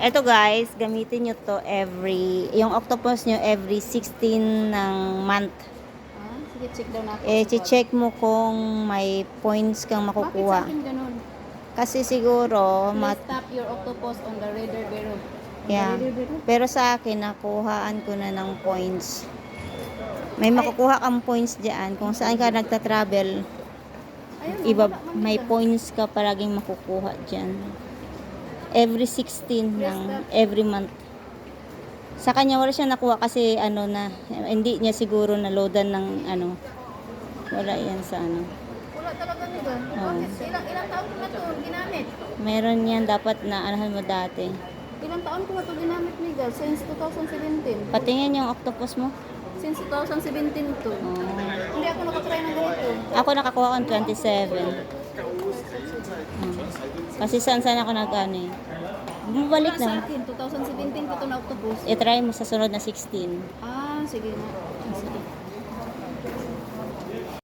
Eto guys, gamitin nyo to every, yung octopus nyo every 16 ng month. Ah, sige, check daw natin. Eh, check mo kung may points kang Bakit sa makukuha. ganun? Kasi siguro, Please mat tap your octopus on the radar the Yeah. Pero sa akin, nakuhaan ko na ng points. May makukuha kang points dyan. Kung saan ka nagta-travel, Ayun, iba, may points ka palaging makukuha dyan. Every 16 ng every month. Sa kanya wala siya nakuha kasi ano na, hindi niya siguro na loadan ng ano. Wala yan sa ano. Wala talaga. Oo. Bakit? Ilang, ilang taon ko na ito ginamit? Meron yan dapat na anahan mo dati. Ilang taon ko na ito ginamit, Miguel? Since 2017. Patingin yung octopus mo. Since 2017 to. Oh. Hindi ako nakatry ng ganito. Ako nakakuha ko ng 27. Hmm. Kasi saan saan ako nag-ano eh. Bumalik Sa na. akin, 2017 ko ito na octopus. I-try mo sa sunod na 16. Ah, sige na. Sige.